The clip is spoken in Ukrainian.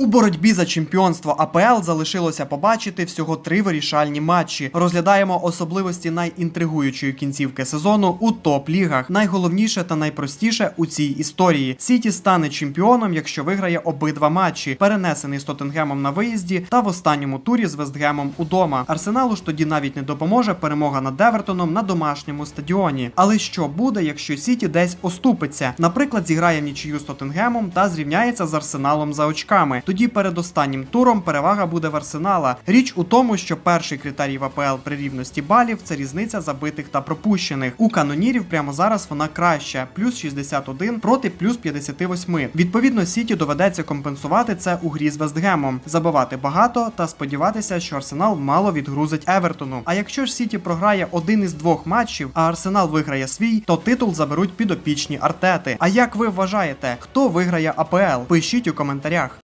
У боротьбі за чемпіонство АПЛ залишилося побачити всього три вирішальні матчі. Розглядаємо особливості найінтригуючої кінцівки сезону у топ-лігах. Найголовніше та найпростіше у цій історії. Сіті стане чемпіоном, якщо виграє обидва матчі, перенесений з Тоттенгемом на виїзді та в останньому турі з Вестгемом удома. Арсеналу ж тоді навіть не допоможе перемога над Евертоном на домашньому стадіоні. Але що буде, якщо Сіті десь оступиться? Наприклад, зіграє в нічию з Тоттенгемом та зрівняється з Арсеналом за очками. Тоді перед останнім туром перевага буде в Арсенала. Річ у тому, що перший критерій в АПЛ при рівності балів це різниця забитих та пропущених. У канонірів прямо зараз вона краща, плюс 61 проти плюс 58. Відповідно, Сіті доведеться компенсувати це у грі з Вестгемом, забивати багато та сподіватися, що Арсенал мало відгрузить Евертону. А якщо ж Сіті програє один із двох матчів, а Арсенал виграє свій, то титул заберуть підопічні Артети. А як ви вважаєте, хто виграє АПЛ? Пишіть у коментарях.